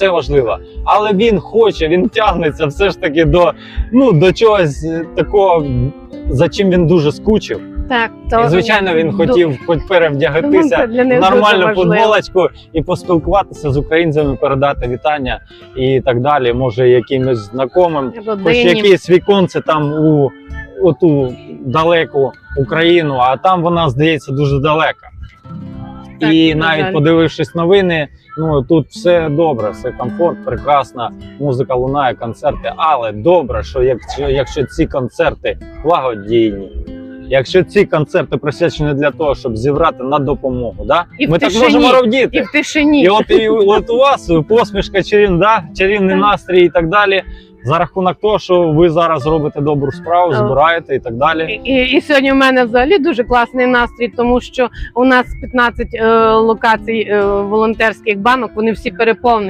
це важливо. Але він хоче, він тягнеться все ж таки до, ну, до чогось е, такого, за чим він дуже скучив. Так, то І, звичайно, він хотів хоч перевдягатися в нормальну футболочку і поспілкуватися з українцями, передати вітання і так далі. Може, якимось знайомим, хоч родині. якесь віконце там у оту далеку Україну, а там вона здається дуже далека. Так, і навіть жаль. подивившись новини, ну тут все добре, все комфорт, прекрасна музика лунає, концерти. Але добре, що якщо, якщо ці концерти благодійні, якщо ці концерти присвячені для того, щоб зібрати на допомогу, да? І в ми так тишині, можемо І в тишині. І от, і от у вас посмішка чарівна, да? чарівний настрій і так далі. За рахунок того, що ви зараз робите добру справу, збираєте і так далі. І, і сьогодні у мене взагалі дуже класний настрій, тому що у нас 15 е, локацій е, волонтерських банок, вони всі переповнені.